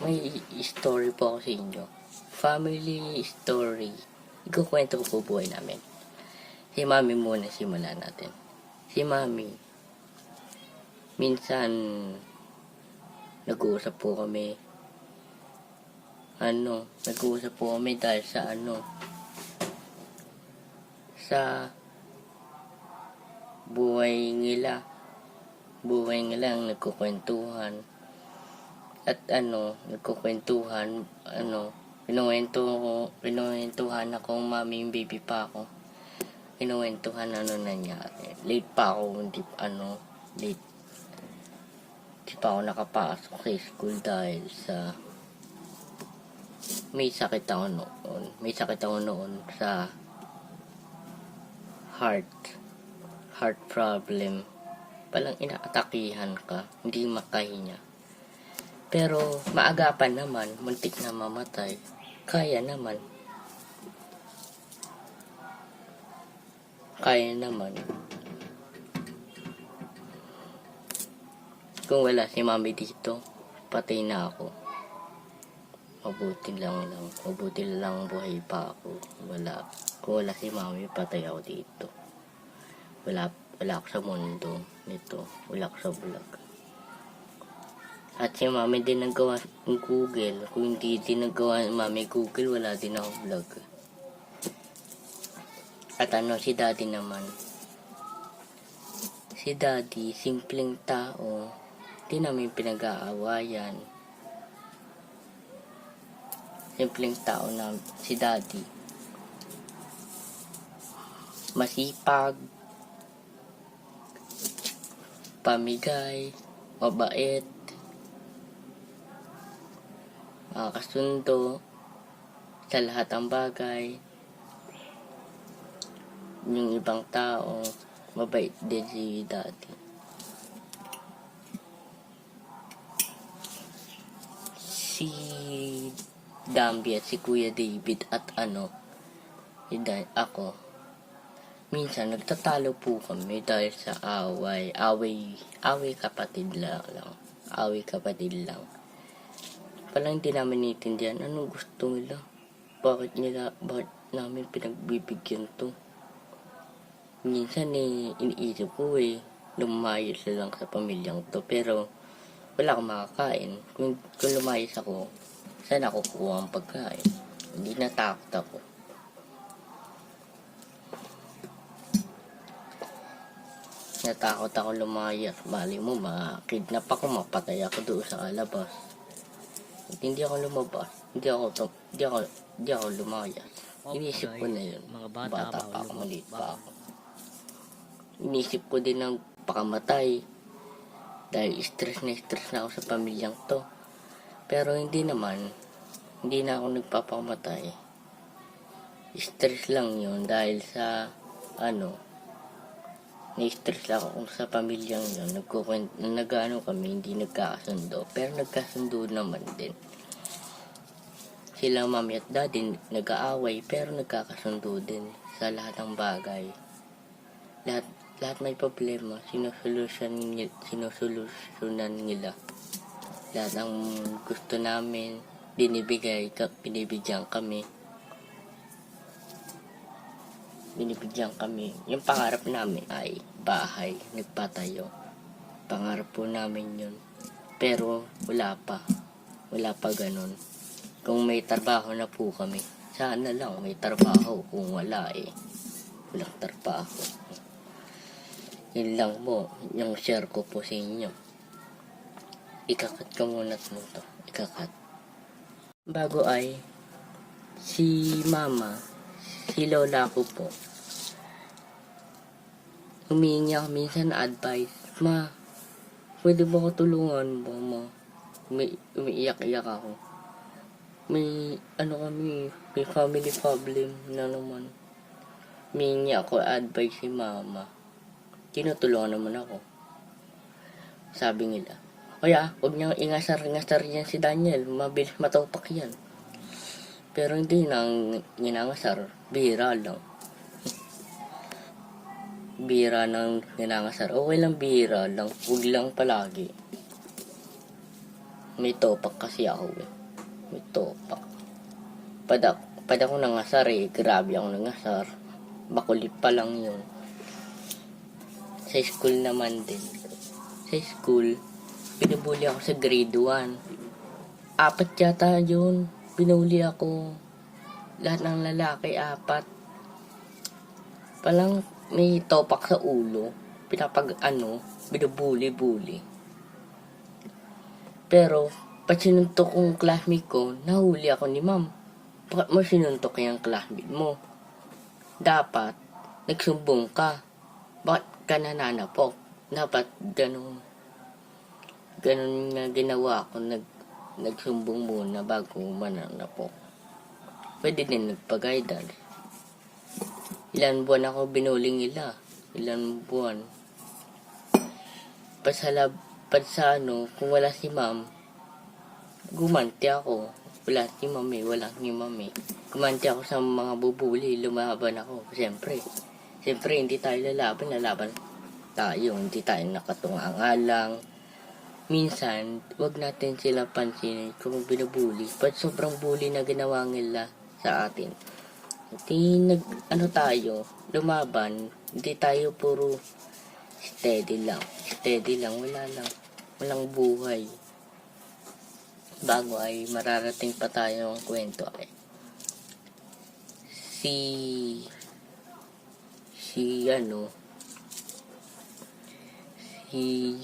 may story po ako sa inyo. Family story. Ikukwento ko po buhay namin. Si Mami muna simulan natin. Si Mami, minsan, nag-uusap po kami. Ano, nag-uusap po kami dahil sa ano, sa buhay nila. Buhay nila ang nagkukwentuhan at ano, nagkukwentuhan, ano, pinuwento pinuwentuhan ako, mami, yung baby pa ako. Pinuwentuhan ano nangyari. Late pa ako, hindi, ano, late. Hindi pa ako nakapasok sa school dahil sa may sakit ako noon. May sakit ako noon sa heart. Heart problem. Palang inaatakihan ka, hindi makahinya. Pero maagapan naman, muntik na mamatay. Kaya naman. Kaya naman. Kung wala si mami dito, patay na ako. Mabuti lang lang. Mabuti lang buhay pa ako. Wala. Kung wala si mami, patay ako dito. Wala, wala ako sa mundo nito. Wala ako sa vlog. At si mami din naggawa ng Google. Kung hindi din naggawa ng mami Google, wala din ako vlog. At ano, si daddy naman. Si daddy, simpleng tao. Di namin pinag-aawayan. Simpleng tao na si daddy. Masipag. Pamigay. Mabait makakasundo sa lahat ng bagay. Yung ibang tao, mabait din si dati. Si Dambi at si Kuya David at ano, hindi, ako. Minsan, nagtatalo po kami dahil sa away. Away, away kapatid lang lang. Away kapatid lang parang hindi namin naiintindihan anong gusto nila. Bakit nila, bakit namin pinagbibigyan to. Minsan eh, iniisip ko eh, lumayas na lang sa pamilyang to. Pero, wala akong makakain. Kung, kung lumayas ako, saan ako kukuha ang pagkain? Hindi natakot ako. Natakot ako lumayas. Bali mo, makakidnap ako, mapatay ako doon sa alabas. Hindi ako lumabas. Hindi ako, hindi ako, hindi ako lumayas. Inisip ko na yun. Mga bata, Bata pa ako, maliit pa ako. Inisip ko din ng pakamatay. Dahil stress na stress na ako sa pamilyang to. Pero hindi naman. Hindi na ako nagpapakamatay. Stress lang yun dahil sa ano, na-stress ako sa pamilyang yun. Nagkukwent, nagano kami, hindi nagkakasundo. Pero nagkasundo naman din. Sila mami at daddy nag-aaway pero nagkakasundo din sa lahat ng bagay. Lahat, lahat may problema, sinusolusyon, sinusolusyonan nila. Lahat ng gusto namin, binibigay, binibigyan kami. Binibigyan kami. Yung pangarap namin ay bahay, nagpatayo. Pangarap po namin yun. Pero wala pa. Wala pa ganun. Kung may trabaho na po kami, sana lang may trabaho. Kung wala eh, walang trabaho. Yun lang po, yung share ko po sa inyo. Ikakat ko muna mo to. Ikakat. Bago ay, si mama, si lola ko po, humingi ako minsan advice. Ma, pwede ba ko tulungan mo, ma? Umi umiiyak-iyak ako. May, ano kami, may family problem na naman. Humingi ako advice si mama. Tinutulungan naman ako. Sabi nila, Kaya, huwag niyang ingasar-ngasar yan si Daniel. Mabilis matupak yan. Pero hindi nang ginangasar. Bira lang. bira ng ginangasar. Okay lang bira lang. Huwag lang palagi. May topak kasi ako eh. May topak. Pada, pada ko nangasar eh. Grabe ako nangasar. Bakulit pa lang yun. Sa school naman din. Sa school, pinubuli ako sa grade 1. Apat yata yun. Pinuli ako. Lahat ng lalaki, apat. Palang may topak sa ulo. Pinapag ano, binubuli-buli. Pero, pag sinuntok kong classmate ko, nahuli ako ni ma'am. Bakit mo sinuntok yung classmate mo? Dapat, nagsumbong ka. Bakit ka nananapok? Dapat, ganun. Ganun nga ginawa ko. Nag, nagsumbong muna bago mananapok. Pwede din nagpa-guidance. Ilan buwan ako binuling nila. Ilan buwan. Pasalab, pag sa ano, kung wala si ma'am, gumanti ako. Wala si mami, wala ni mami. Gumanti ako sa mga bubuli, lumaban ako. Siyempre, siyempre hindi tayo lalaban, lalaban tayo. Hindi tayo nakatunga lang. Minsan, wag natin sila pansinin kung binubuli. Pag sobrang bully na ginawa nila sa atin. Hindi nag, ano tayo, lumaban. Hindi tayo puro steady lang. Steady lang, wala lang. Walang buhay. Bago ay mararating pa tayo ang kwento ay si si ano si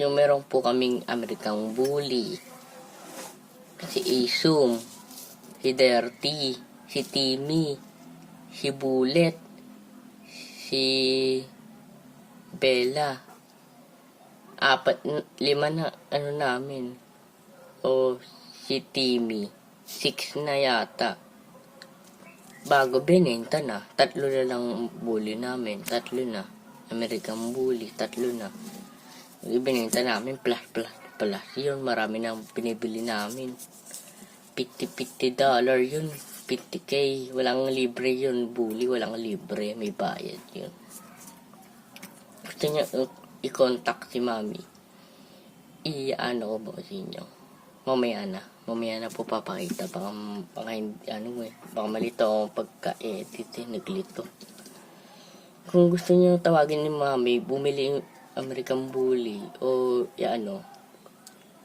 yung meron po kaming Amerikang bully si Isum si Dirty si Timmy si Bullet si Bella apat, lima na, ano namin. O, si Timmy. Six na yata. Bago binenta na. Tatlo na lang bully namin. Tatlo na. American bully. Tatlo na. Ibinenta namin plus, plus, plus. Yun, marami nang binibili namin. 50-50 dollar yun. 50k. Walang libre yun. Bully, walang libre. May bayad yun. Gusto niya, uh, i-contact si mami, i-ano ko ba sa inyo? Mamaya na. Mamaya na po papakita. Baka, baka ano eh. Baka malito ako pagka-edit eh. Naglito. Kung gusto niyo tawagin ni mami, bumili American Bully o ya ano.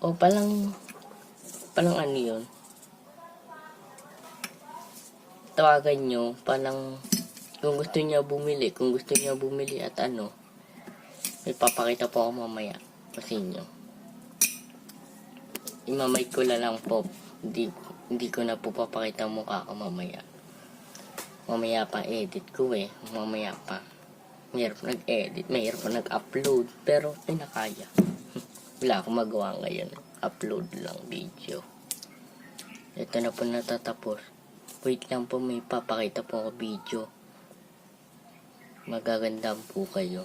O palang, palang ano yun. Tawagan nyo, palang, kung gusto niya bumili, kung gusto niya bumili at ano, may papakita po ako mamaya sa inyo. Imamay ko na lang po. Hindi, hindi ko na po papakita mukha ko mamaya. Mamaya pa edit ko eh. Mamaya pa. Mahirap nag-edit. Mahirap nag-upload. Pero pinakaya. Wala akong magawa ngayon. Upload lang video. Ito na po natatapos. Wait lang po may papakita po ako video. Magagandang po kayo.